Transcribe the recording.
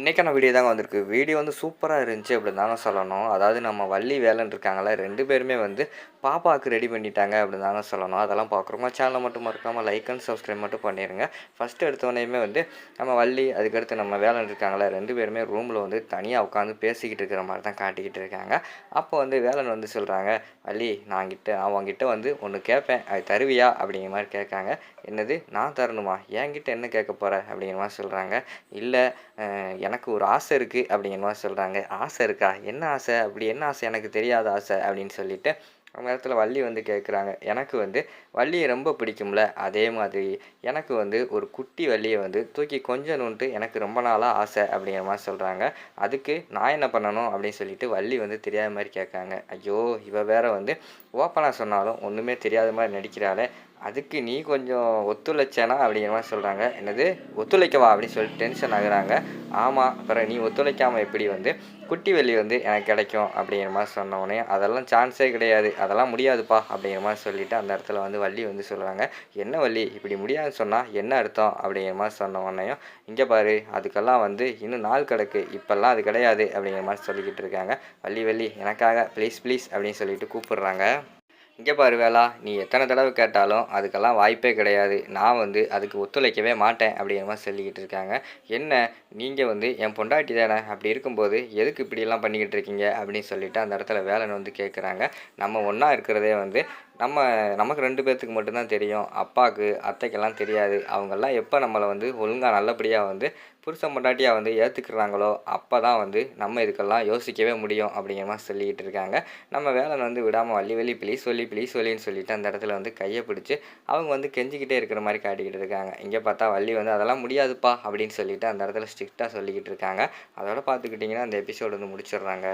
இன்றைக்கான வீடியோ தாங்க வந்திருக்கு. வீடியோ வந்து சூப்பராக இருந்துச்சு அப்படின்னு தாங்க சொல்லணும். அதாவது நம்ம வள்ளி வேலன் இருக்காங்களே ரெண்டு பேருமே வந்து பாப்பாவுக்கு ரெடி பண்ணிட்டாங்க அப்படின்னு தாங்க சொல்லணும். அதெல்லாம் பார்க்குறோமா சேனலை மட்டும் மறக்காமல் லைக் அண்ட் சப்ஸ்கிரைப் மட்டும் பண்ணிடுங்க ஃபஸ்ட்டு எடுத்தோடனேயுமே வந்து நம்ம வள்ளி அதுக்கடுத்து நம்ம வேலன் இருக்காங்களே ரெண்டு பேருமே ரூமில் வந்து தனியாக உட்காந்து பேசிக்கிட்டு இருக்கிற மாதிரி தான் காட்டிக்கிட்டு இருக்காங்க. அப்போ வந்து வேலன் வந்து சொல்கிறாங்க வள்ளி நான் கிட்ட அவங்ககிட்ட வந்து ஒன்று கேட்பேன் அது தருவியா? அப்படிங்கிற மாதிரி கேட்காங்க. என்னது? நான் தரணுமா? என்கிட்ட என்ன கேட்க போகிற அப்படிங்கிற மாதிரி சொல்கிறாங்க இல்லை எனக்கு ஒரு ஆசை இருக்குது அப்படிங்கிற மாதிரி சொல்கிறாங்க ஆசை இருக்கா? என்ன ஆசை? அப்படி என்ன ஆசை? எனக்கு தெரியாத ஆசை அப்படின்னு சொல்லிட்டு அந்த இடத்துல வள்ளி வந்து கேட்குறாங்க எனக்கு வந்து வள்ளியை ரொம்ப பிடிக்கும்ல. அதே மாதிரி எனக்கு வந்து ஒரு குட்டி வள்ளியை வந்து தூக்கி கொஞ்சணுன்ட்டு எனக்கு ரொம்ப நாளாக ஆசை அப்படிங்கிற மாதிரி சொல்கிறாங்க அதுக்கு நான் என்ன பண்ணணும் அப்படின்னு சொல்லிட்டு வள்ளி வந்து தெரியாத மாதிரி கேட்காங்க ஐயோ இவ வேற வந்து ஓப்பனாக சொன்னாலும் ஒன்றுமே தெரியாத மாதிரி நடிக்கிறாளே. அதுக்கு நீ கொஞ்சம் ஒத்துழைச்சேனா அப்படிங்கிற மாதிரி சொல்கிறாங்க என்னது? ஒத்துழைக்கவா அப்படின்னு சொல்லிட்டு டென்ஷன் ஆகுறாங்க. ஆமாம் அப்புறம் நீ ஒத்துழைக்காமல் எப்படி வந்து குட்டி வெள்ளி வந்து எனக்கு கிடைக்கும் அப்படிங்கிற மாதிரி சொன்னோடனே அதெல்லாம் சான்ஸே கிடையாது. அதெல்லாம் முடியாதுப்பா அப்படிங்கிற மாதிரி சொல்லிவிட்டு அந்த இடத்துல வந்து வள்ளி வந்து சொல்கிறாங்க என்ன வள்ளி? இப்படி முடியாதுன்னு சொன்னால் என்ன அர்த்தம் அப்படிங்கிற மாதிரி சொன்ன உடனேயும் இங்கே பாரு அதுக்கெல்லாம் வந்து இன்னும் நாள் கிடக்கு. இப்போல்லாம் அது கிடையாது அப்படிங்கிற மாதிரி சொல்லிக்கிட்டு இருக்காங்க. வள்ளி வள்ளி எனக்காக ப்ளீஸ் ப்ளீஸ் அப்படின்னு சொல்லிட்டு கூப்பிடுறாங்க. இங்கே பாரு வேலா நீ எத்தனை தடவை கேட்டாலும் அதுக்கெல்லாம் வாய்ப்பே கிடையாது. நான் வந்து அதுக்கு ஒத்துழைக்கவே மாட்டேன் அப்படிங்கிற மாதிரி சொல்லிக்கிட்டு இருக்காங்க. என்ன நீங்கள் வந்து என் பொண்டாட்டி தானே? அப்படி இருக்கும்போது எதுக்கு இப்படியெல்லாம் பண்ணிக்கிட்டு இருக்கீங்க? அப்படின்னு சொல்லிட்டு அந்த இடத்துல வேலைன்னு வந்து கேட்குறாங்க நம்ம ஒன்றா இருக்கிறதே வந்து நம்ம நமக்கு ரெண்டு பேர்த்துக்கு மட்டும்தான் தெரியும். அப்பாவுக்கு அத்தைக்கெல்லாம் தெரியாது. அவங்கெல்லாம் எப்போ நம்மளை வந்து ஒழுங்காக நல்லபடியாக வந்து புருஷன் பொண்டாட்டியாக வந்து ஏற்றுக்குறாங்களோ அப்போ தான் வந்து நம்ம இதுக்கெல்லாம் யோசிக்கவே முடியும் அப்படிங்கிற மாதிரி சொல்லிக்கிட்டு இருக்காங்க. நம்ம வேலை வந்து விடாமல் வள்ளி வள்ளி ப்ளீஸ் சொல்லி ப்ளீஸ் சொல்லின்னு சொல்லிட்டு அந்த இடத்துல வந்து கையை பிடிச்சி அவங்க வந்து கெஞ்சிக்கிட்டே இருக்கிற மாதிரி காட்டிக்கிட்டு இருக்காங்க. இங்கே பார்த்தா வள்ளி வந்து அதெல்லாம் முடியாதுப்பா அப்படின்னு சொல்லிட்டு அந்த இடத்துல ஸ்ட்ரிக்டாக சொல்லிக்கிட்டு இருக்காங்க. அதோட பார்த்துக்கிட்டிங்கன்னா அந்த எபிசோடு வந்து முடிச்சிடுறாங்க.